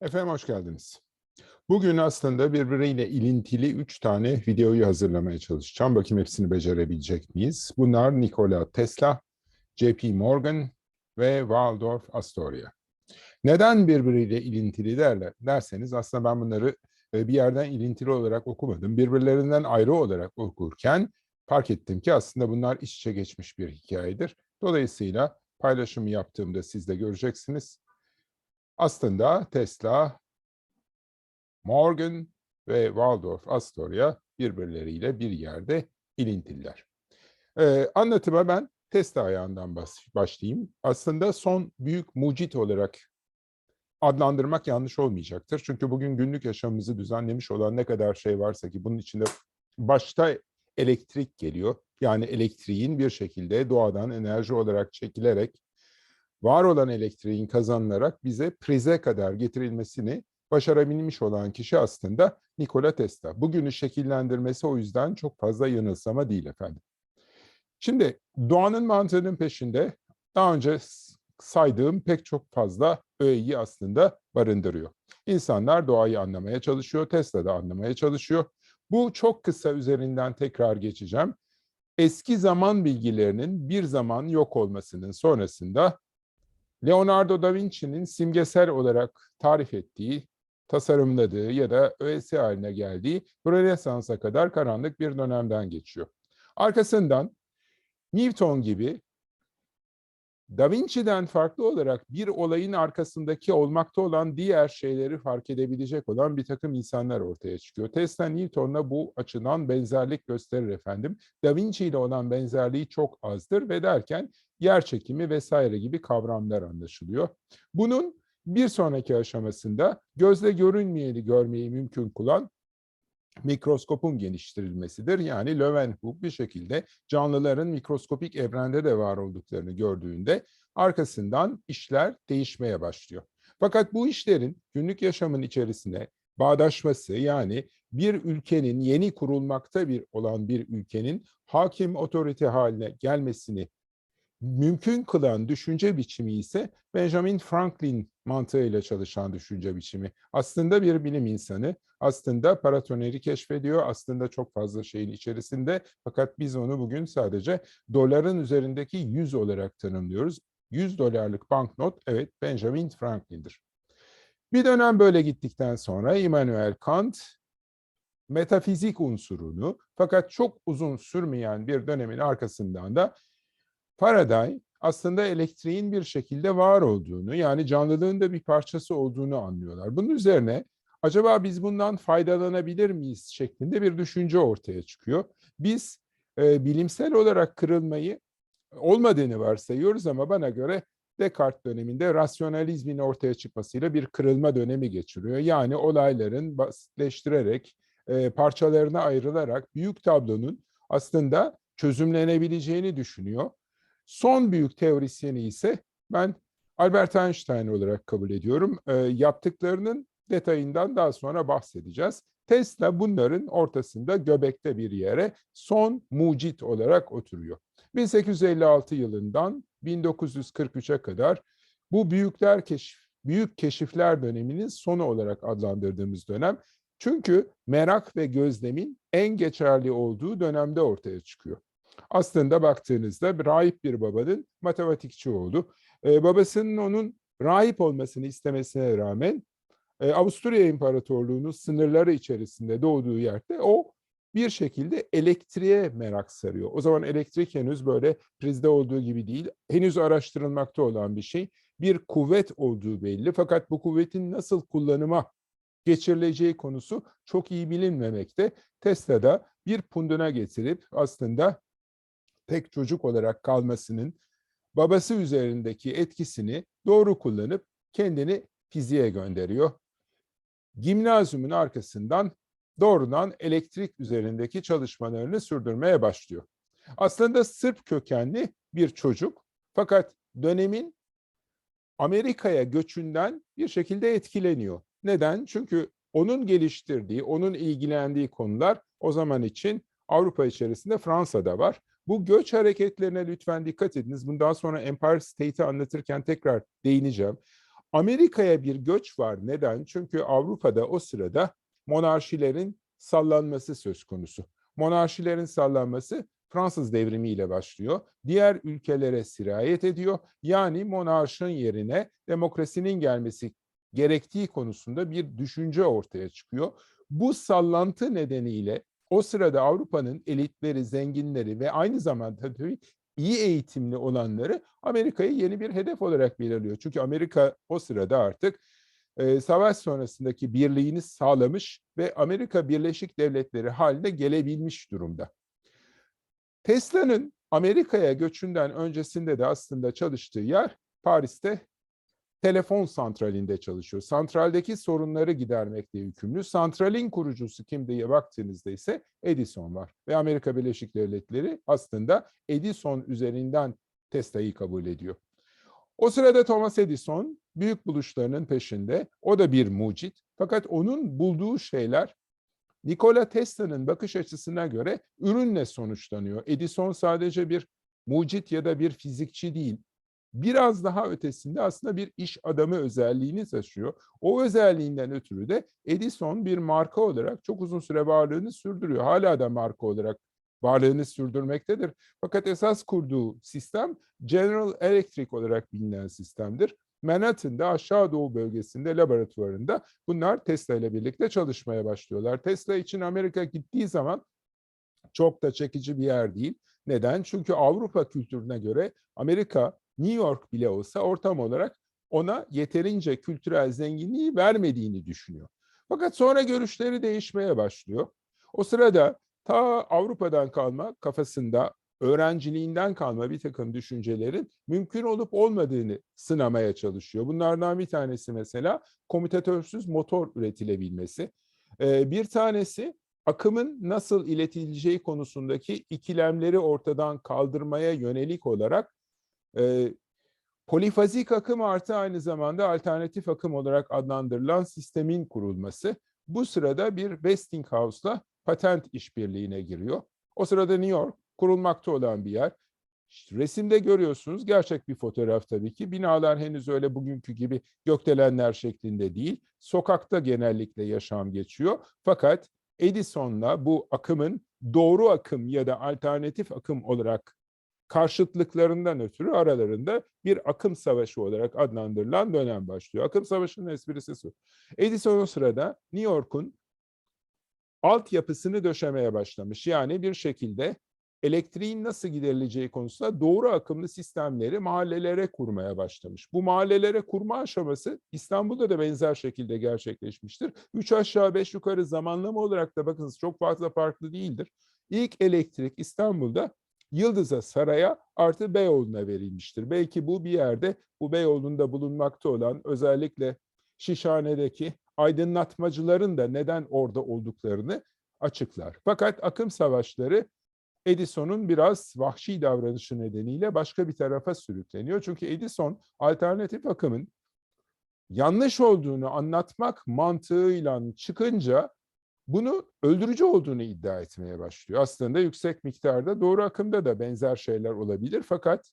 Efendim hoş geldiniz. Bugün aslında birbiriyle ilintili üç tane videoyu hazırlamaya çalışacağım. Bakayım hepsini becerebilecek miyiz? Bunlar Nikola Tesla, JP Morgan ve Waldorf Astoria. Neden birbiriyle ilintili derler, derseniz aslında ben bunları e, bir yerden ilintili olarak okumadım. Birbirlerinden ayrı olarak okurken fark ettim ki aslında bunlar iç içe geçmiş bir hikayedir. Dolayısıyla paylaşımı yaptığımda siz de göreceksiniz. Aslında Tesla, Morgan ve Waldorf Astoria birbirleriyle bir yerde ilintililer. Ee, anlatıma ben Tesla ayağından başlayayım. Aslında son büyük mucit olarak adlandırmak yanlış olmayacaktır. Çünkü bugün günlük yaşamımızı düzenlemiş olan ne kadar şey varsa ki bunun içinde başta elektrik geliyor. Yani elektriğin bir şekilde doğadan enerji olarak çekilerek var olan elektriğin kazanılarak bize prize kadar getirilmesini başarabilmiş olan kişi aslında Nikola Tesla. Bugünü şekillendirmesi o yüzden çok fazla yanılsama değil efendim. Şimdi doğanın mantığının peşinde daha önce saydığım pek çok fazla öğeyi aslında barındırıyor. İnsanlar doğayı anlamaya çalışıyor, Tesla da anlamaya çalışıyor. Bu çok kısa üzerinden tekrar geçeceğim. Eski zaman bilgilerinin bir zaman yok olmasının sonrasında Leonardo da Vinci'nin simgesel olarak tarif ettiği, tasarımladığı ya da öğesi haline geldiği Rönesans'a kadar karanlık bir dönemden geçiyor. Arkasından Newton gibi Da Vinci'den farklı olarak bir olayın arkasındaki olmakta olan diğer şeyleri fark edebilecek olan bir takım insanlar ortaya çıkıyor. Tesla Newton'la bu açıdan benzerlik gösterir efendim. Da Vinci ile olan benzerliği çok azdır ve derken yer çekimi vesaire gibi kavramlar anlaşılıyor. Bunun bir sonraki aşamasında gözle görünmeyeni görmeyi mümkün kılan mikroskopun geliştirilmesidir. Yani Leeuwenhoek bir şekilde canlıların mikroskopik evrende de var olduklarını gördüğünde arkasından işler değişmeye başlıyor. Fakat bu işlerin günlük yaşamın içerisine bağdaşması yani bir ülkenin yeni kurulmakta bir olan bir ülkenin hakim otorite haline gelmesini mümkün kılan düşünce biçimi ise Benjamin Franklin mantığıyla çalışan düşünce biçimi. Aslında bir bilim insanı, aslında paratoneri keşfediyor, aslında çok fazla şeyin içerisinde fakat biz onu bugün sadece doların üzerindeki 100 olarak tanımlıyoruz. 100 dolarlık banknot evet Benjamin Franklin'dir. Bir dönem böyle gittikten sonra Immanuel Kant metafizik unsurunu fakat çok uzun sürmeyen bir dönemin arkasından da Faraday aslında elektriğin bir şekilde var olduğunu yani canlılığın da bir parçası olduğunu anlıyorlar. Bunun üzerine acaba biz bundan faydalanabilir miyiz şeklinde bir düşünce ortaya çıkıyor. Biz e, bilimsel olarak kırılmayı olmadığını varsayıyoruz ama bana göre Descartes döneminde rasyonalizmin ortaya çıkmasıyla bir kırılma dönemi geçiriyor. Yani olayların basitleştirerek, e, parçalarına ayrılarak büyük tablonun aslında çözümlenebileceğini düşünüyor. Son büyük teorisyeni ise ben Albert Einstein olarak kabul ediyorum. E, yaptıklarının detayından daha sonra bahsedeceğiz. Tesla bunların ortasında göbekte bir yere son mucit olarak oturuyor. 1856 yılından 1943'e kadar bu büyükler keşif, büyük keşifler döneminin sonu olarak adlandırdığımız dönem. Çünkü merak ve gözlemin en geçerli olduğu dönemde ortaya çıkıyor. Aslında baktığınızda rahip bir babanın matematikçi oğlu. Ee, babasının onun rahip olmasını istemesine rağmen e, Avusturya İmparatorluğu'nun sınırları içerisinde doğduğu yerde o bir şekilde elektriğe merak sarıyor. O zaman elektrik henüz böyle prizde olduğu gibi değil. Henüz araştırılmakta olan bir şey. Bir kuvvet olduğu belli. Fakat bu kuvvetin nasıl kullanıma geçirileceği konusu çok iyi bilinmemekte. Tesla'da bir punduna getirip aslında tek çocuk olarak kalmasının babası üzerindeki etkisini doğru kullanıp kendini fiziğe gönderiyor. Gimnazyumun arkasından doğrudan elektrik üzerindeki çalışmalarını sürdürmeye başlıyor. Aslında Sırp kökenli bir çocuk fakat dönemin Amerika'ya göçünden bir şekilde etkileniyor. Neden? Çünkü onun geliştirdiği, onun ilgilendiği konular o zaman için Avrupa içerisinde Fransa'da var. Bu göç hareketlerine lütfen dikkat ediniz. Bunu daha sonra Empire State'i anlatırken tekrar değineceğim. Amerika'ya bir göç var. Neden? Çünkü Avrupa'da o sırada monarşilerin sallanması söz konusu. Monarşilerin sallanması Fransız devrimiyle başlıyor. Diğer ülkelere sirayet ediyor. Yani monarşın yerine demokrasinin gelmesi gerektiği konusunda bir düşünce ortaya çıkıyor. Bu sallantı nedeniyle o sırada Avrupa'nın elitleri, zenginleri ve aynı zamanda tabii iyi eğitimli olanları Amerika'yı yeni bir hedef olarak belirliyor. Çünkü Amerika o sırada artık e, savaş sonrasındaki birliğini sağlamış ve Amerika Birleşik Devletleri haline gelebilmiş durumda. Tesla'nın Amerika'ya göçünden öncesinde de aslında çalıştığı yer Paris'te telefon santralinde çalışıyor. Santraldeki sorunları gidermekle yükümlü. Santralin kurucusu kim diye baktığınızda ise Edison var. Ve Amerika Birleşik Devletleri aslında Edison üzerinden Tesla'yı kabul ediyor. O sırada Thomas Edison büyük buluşlarının peşinde. O da bir mucit. Fakat onun bulduğu şeyler Nikola Tesla'nın bakış açısına göre ürünle sonuçlanıyor. Edison sadece bir mucit ya da bir fizikçi değil. Biraz daha ötesinde aslında bir iş adamı özelliğini taşıyor. O özelliğinden ötürü de Edison bir marka olarak çok uzun süre varlığını sürdürüyor. Hala da marka olarak varlığını sürdürmektedir. Fakat esas kurduğu sistem General Electric olarak bilinen sistemdir. Manhattan'da aşağı doğu bölgesinde laboratuvarında bunlar Tesla ile birlikte çalışmaya başlıyorlar. Tesla için Amerika gittiği zaman çok da çekici bir yer değil. Neden? Çünkü Avrupa kültürüne göre Amerika, New York bile olsa ortam olarak ona yeterince kültürel zenginliği vermediğini düşünüyor. Fakat sonra görüşleri değişmeye başlıyor. O sırada ta Avrupa'dan kalma kafasında öğrenciliğinden kalma bir takım düşüncelerin mümkün olup olmadığını sınamaya çalışıyor. Bunlardan bir tanesi mesela komütatörsüz motor üretilebilmesi. Ee, bir tanesi akımın nasıl iletileceği konusundaki ikilemleri ortadan kaldırmaya yönelik olarak e, polifazik akım artı aynı zamanda alternatif akım olarak adlandırılan sistemin kurulması. Bu sırada bir Westinghouse'la patent işbirliğine giriyor. O sırada New York kurulmakta olan bir yer. Resimde görüyorsunuz gerçek bir fotoğraf tabii ki. Binalar henüz öyle bugünkü gibi gökdelenler şeklinde değil. Sokakta genellikle yaşam geçiyor. Fakat Edison'la bu akımın doğru akım ya da alternatif akım olarak karşıtlıklarından ötürü aralarında bir akım savaşı olarak adlandırılan dönem başlıyor. Akım savaşının esprisi su. Edison o sırada New York'un altyapısını döşemeye başlamış. Yani bir şekilde elektriğin nasıl giderileceği konusunda doğru akımlı sistemleri mahallelere kurmaya başlamış. Bu mahallelere kurma aşaması İstanbul'da da benzer şekilde gerçekleşmiştir. Üç aşağı beş yukarı zamanlama olarak da bakınız çok fazla farklı değildir. İlk elektrik İstanbul'da Yıldız'a, Saray'a artı Beyoğlu'na verilmiştir. Belki bu bir yerde bu Beyoğlu'nda bulunmakta olan özellikle Şişhane'deki aydınlatmacıların da neden orada olduklarını açıklar. Fakat akım savaşları Edison'un biraz vahşi davranışı nedeniyle başka bir tarafa sürükleniyor. Çünkü Edison alternatif akımın yanlış olduğunu anlatmak mantığıyla çıkınca bunu öldürücü olduğunu iddia etmeye başlıyor. Aslında yüksek miktarda doğru akımda da benzer şeyler olabilir fakat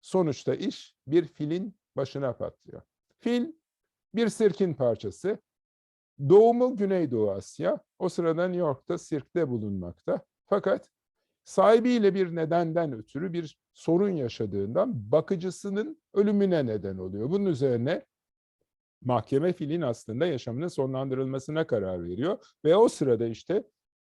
sonuçta iş bir filin başına patlıyor. Fil bir sirkin parçası. Doğumu Güneydoğu Asya. O sırada New York'ta sirkte bulunmakta. Fakat sahibiyle bir nedenden ötürü bir sorun yaşadığından bakıcısının ölümüne neden oluyor. Bunun üzerine mahkeme filin aslında yaşamının sonlandırılmasına karar veriyor ve o sırada işte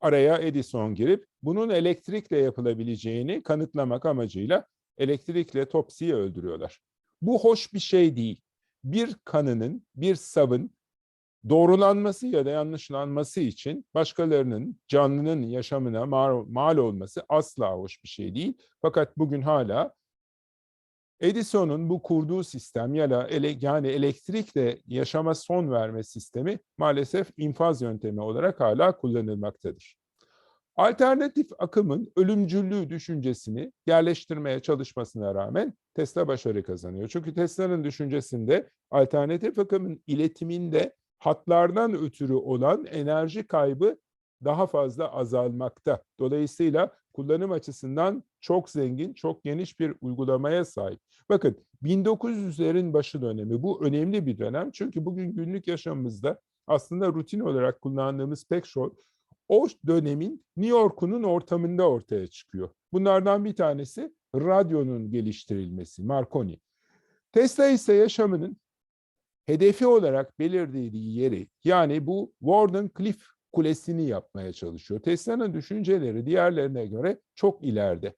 araya Edison girip bunun elektrikle yapılabileceğini kanıtlamak amacıyla elektrikle Topsy'yi öldürüyorlar. Bu hoş bir şey değil. Bir kanının, bir savın doğrulanması ya da yanlışlanması için başkalarının canlının yaşamına mal, mal olması asla hoş bir şey değil. Fakat bugün hala Edison'un bu kurduğu sistem ya da ele, yani elektrikle yaşama son verme sistemi maalesef infaz yöntemi olarak hala kullanılmaktadır. Alternatif akımın ölümcüllüğü düşüncesini yerleştirmeye çalışmasına rağmen Tesla başarı kazanıyor. Çünkü Tesla'nın düşüncesinde alternatif akımın iletiminde hatlardan ötürü olan enerji kaybı daha fazla azalmakta. Dolayısıyla kullanım açısından çok zengin, çok geniş bir uygulamaya sahip. Bakın 1900'lerin başı dönemi. Bu önemli bir dönem çünkü bugün günlük yaşamımızda aslında rutin olarak kullandığımız pek çok o dönemin New York'unun ortamında ortaya çıkıyor. Bunlardan bir tanesi radyonun geliştirilmesi, Marconi. Tesla ise yaşamının hedefi olarak belirlediği yeri yani bu Warden Cliff Kulesi'ni yapmaya çalışıyor. Tesla'nın düşünceleri diğerlerine göre çok ileride.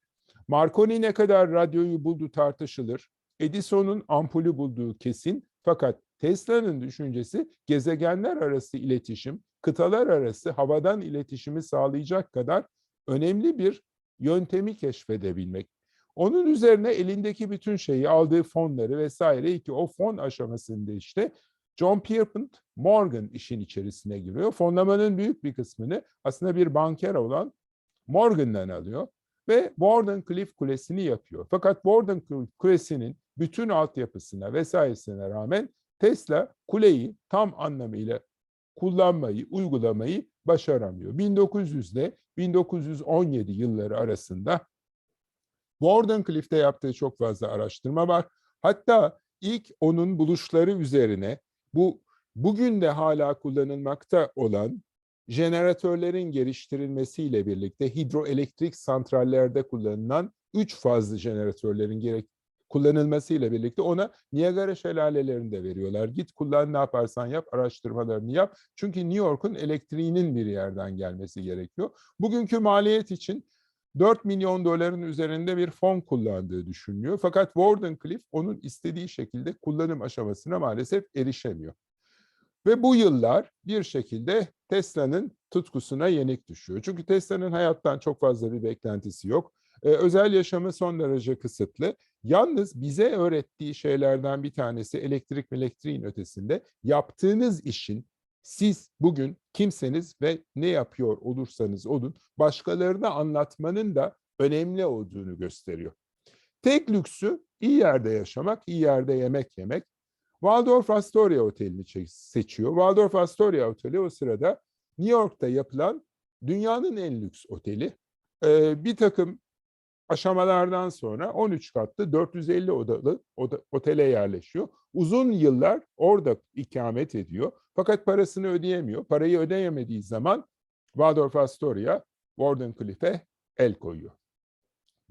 Marconi ne kadar radyoyu buldu tartışılır. Edison'un ampulü bulduğu kesin. Fakat Tesla'nın düşüncesi gezegenler arası iletişim, kıtalar arası havadan iletişimi sağlayacak kadar önemli bir yöntemi keşfedebilmek. Onun üzerine elindeki bütün şeyi, aldığı fonları vesaire ki o fon aşamasında işte John Pierpont Morgan işin içerisine giriyor. Fonlamanın büyük bir kısmını aslında bir banker olan Morgan'dan alıyor ve Warden Cliff Kulesi'ni yapıyor. Fakat Warden Kulesi'nin bütün altyapısına vesairesine rağmen Tesla kuleyi tam anlamıyla kullanmayı, uygulamayı başaramıyor. 1900 ile 1917 yılları arasında Wardenclyffe'de yaptığı çok fazla araştırma var. Hatta ilk onun buluşları üzerine bu bugün de hala kullanılmakta olan jeneratörlerin geliştirilmesiyle birlikte hidroelektrik santrallerde kullanılan üç fazlı jeneratörlerin gerek kullanılmasıyla birlikte ona Niagara şelalelerini de veriyorlar. Git kullan ne yaparsan yap araştırmalarını yap. Çünkü New York'un elektriğinin bir yerden gelmesi gerekiyor. Bugünkü maliyet için 4 milyon doların üzerinde bir fon kullandığı düşünülüyor. Fakat Wardenclyffe onun istediği şekilde kullanım aşamasına maalesef erişemiyor. Ve bu yıllar bir şekilde Tesla'nın tutkusuna yenik düşüyor. Çünkü Tesla'nın hayattan çok fazla bir beklentisi yok. Ee, özel yaşamı son derece kısıtlı. Yalnız bize öğrettiği şeylerden bir tanesi elektrik elektriğin ötesinde yaptığınız işin siz bugün kimseniz ve ne yapıyor olursanız olun başkalarına anlatmanın da önemli olduğunu gösteriyor. Tek lüksü iyi yerde yaşamak, iyi yerde yemek yemek. Waldorf Astoria Oteli'ni seçiyor. Waldorf Astoria Oteli o sırada New York'ta yapılan dünyanın en lüks oteli. Ee, bir takım aşamalardan sonra 13 katlı 450 odalı oda, otele yerleşiyor. Uzun yıllar orada ikamet ediyor. Fakat parasını ödeyemiyor. Parayı ödeyemediği zaman Waldorf Astoria Wardenclyffe'e el koyuyor.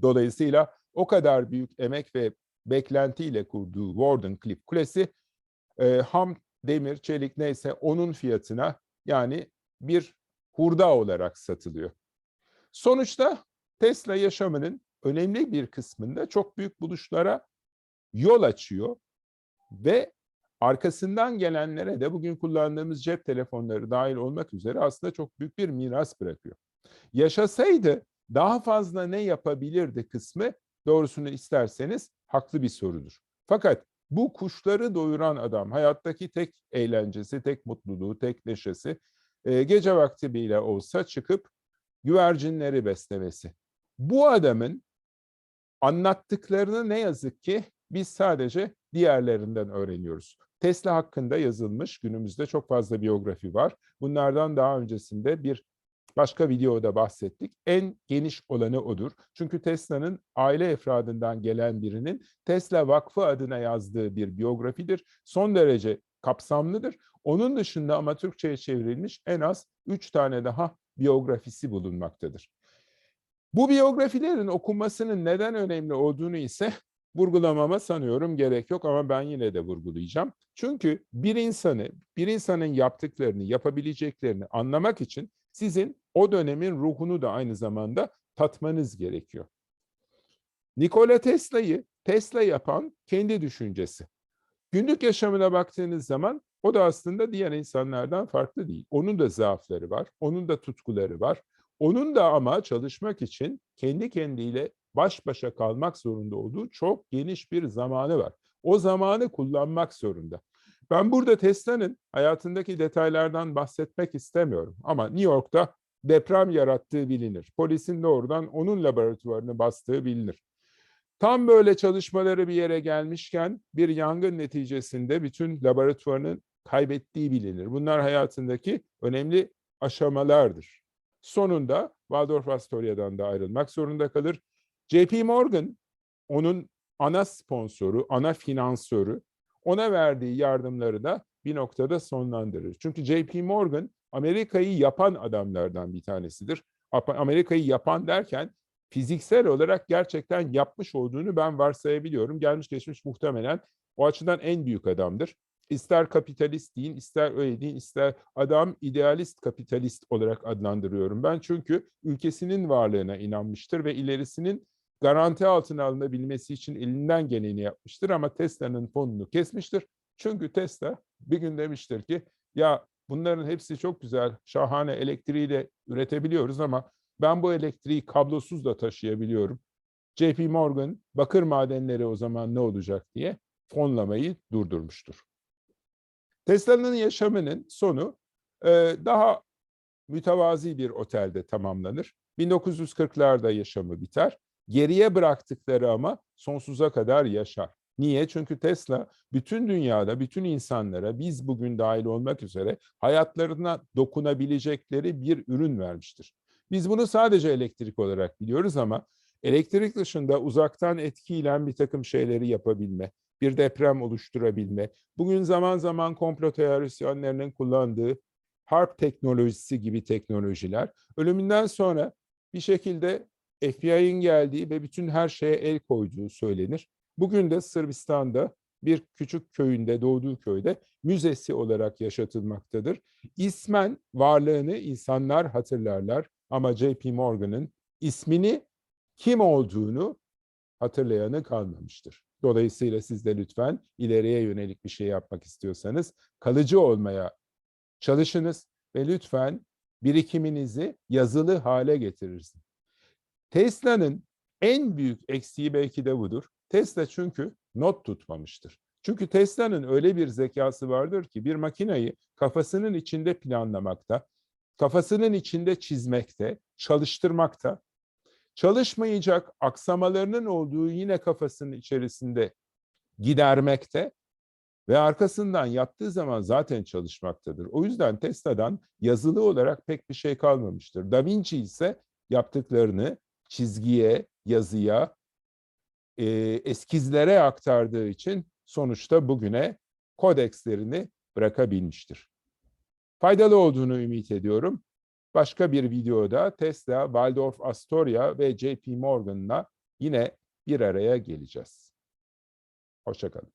Dolayısıyla o kadar büyük emek ve beklentiyle kurduğu Wardenclyffe Kulesi e, ham demir, çelik neyse onun fiyatına yani bir hurda olarak satılıyor. Sonuçta Tesla yaşamının önemli bir kısmında çok büyük buluşlara yol açıyor ve arkasından gelenlere de bugün kullandığımız cep telefonları dahil olmak üzere aslında çok büyük bir miras bırakıyor. Yaşasaydı daha fazla ne yapabilirdi kısmı doğrusunu isterseniz haklı bir sorudur. Fakat bu kuşları doyuran adam hayattaki tek eğlencesi, tek mutluluğu, tek neşesi gece vakti bile olsa çıkıp güvercinleri beslemesi. Bu adamın anlattıklarını ne yazık ki biz sadece diğerlerinden öğreniyoruz. Tesla hakkında yazılmış günümüzde çok fazla biyografi var. Bunlardan daha öncesinde bir başka videoda bahsettik. En geniş olanı odur. Çünkü Tesla'nın aile efradından gelen birinin Tesla Vakfı adına yazdığı bir biyografidir. Son derece kapsamlıdır. Onun dışında ama Türkçe'ye çevrilmiş en az üç tane daha biyografisi bulunmaktadır. Bu biyografilerin okunmasının neden önemli olduğunu ise vurgulamama sanıyorum gerek yok ama ben yine de vurgulayacağım. Çünkü bir insanı, bir insanın yaptıklarını, yapabileceklerini anlamak için sizin o dönemin ruhunu da aynı zamanda tatmanız gerekiyor. Nikola Tesla'yı Tesla yapan kendi düşüncesi. Günlük yaşamına baktığınız zaman o da aslında diğer insanlardan farklı değil. Onun da zaafları var, onun da tutkuları var. Onun da ama çalışmak için kendi kendiyle baş başa kalmak zorunda olduğu çok geniş bir zamanı var. O zamanı kullanmak zorunda. Ben burada Tesla'nın hayatındaki detaylardan bahsetmek istemiyorum ama New York'ta deprem yarattığı bilinir. Polisin doğrudan onun laboratuvarını bastığı bilinir. Tam böyle çalışmaları bir yere gelmişken bir yangın neticesinde bütün laboratuvarının kaybettiği bilinir. Bunlar hayatındaki önemli aşamalardır. Sonunda Waldorf Astoria'dan da ayrılmak zorunda kalır. JP Morgan onun ana sponsoru, ana finansörü, ona verdiği yardımları da bir noktada sonlandırır. Çünkü JP Morgan Amerika'yı yapan adamlardan bir tanesidir. Amerika'yı yapan derken fiziksel olarak gerçekten yapmış olduğunu ben varsayabiliyorum. Gelmiş geçmiş muhtemelen o açıdan en büyük adamdır. İster kapitalist deyin, ister öyle deyin, ister adam idealist kapitalist olarak adlandırıyorum ben. Çünkü ülkesinin varlığına inanmıştır ve ilerisinin garanti altına alınabilmesi için elinden geleni yapmıştır ama Tesla'nın fonunu kesmiştir. Çünkü Tesla bir gün demiştir ki ya bunların hepsi çok güzel, şahane elektriği de üretebiliyoruz ama ben bu elektriği kablosuz da taşıyabiliyorum. JP Morgan bakır madenleri o zaman ne olacak diye fonlamayı durdurmuştur. Tesla'nın yaşamının sonu daha mütevazi bir otelde tamamlanır. 1940'larda yaşamı biter. Geriye bıraktıkları ama sonsuza kadar yaşar. Niye? Çünkü Tesla bütün dünyada, bütün insanlara biz bugün dahil olmak üzere hayatlarına dokunabilecekleri bir ürün vermiştir. Biz bunu sadece elektrik olarak biliyoruz ama elektrik dışında uzaktan etkiyle bir takım şeyleri yapabilme, bir deprem oluşturabilme, bugün zaman zaman komplo teorisyenlerinin kullandığı harp teknolojisi gibi teknolojiler, ölümünden sonra bir şekilde FBI'nin geldiği ve bütün her şeye el koyduğu söylenir. Bugün de Sırbistan'da bir küçük köyünde, doğduğu köyde müzesi olarak yaşatılmaktadır. İsmen varlığını insanlar hatırlarlar ama JP Morgan'ın ismini kim olduğunu hatırlayanı kalmamıştır. Dolayısıyla siz de lütfen ileriye yönelik bir şey yapmak istiyorsanız kalıcı olmaya çalışınız ve lütfen birikiminizi yazılı hale getirirsiniz. Tesla'nın en büyük eksiği belki de budur. Tesla çünkü not tutmamıştır. Çünkü Tesla'nın öyle bir zekası vardır ki bir makinayı kafasının içinde planlamakta, kafasının içinde çizmekte, çalıştırmakta, çalışmayacak aksamalarının olduğu yine kafasının içerisinde gidermekte ve arkasından yaptığı zaman zaten çalışmaktadır. O yüzden Tesla'dan yazılı olarak pek bir şey kalmamıştır. Da Vinci ise yaptıklarını çizgiye, yazıya, e, eskizlere aktardığı için sonuçta bugüne kodekslerini bırakabilmiştir. Faydalı olduğunu ümit ediyorum. Başka bir videoda Tesla, Waldorf Astoria ve JP Morgan'la yine bir araya geleceğiz. Hoşçakalın.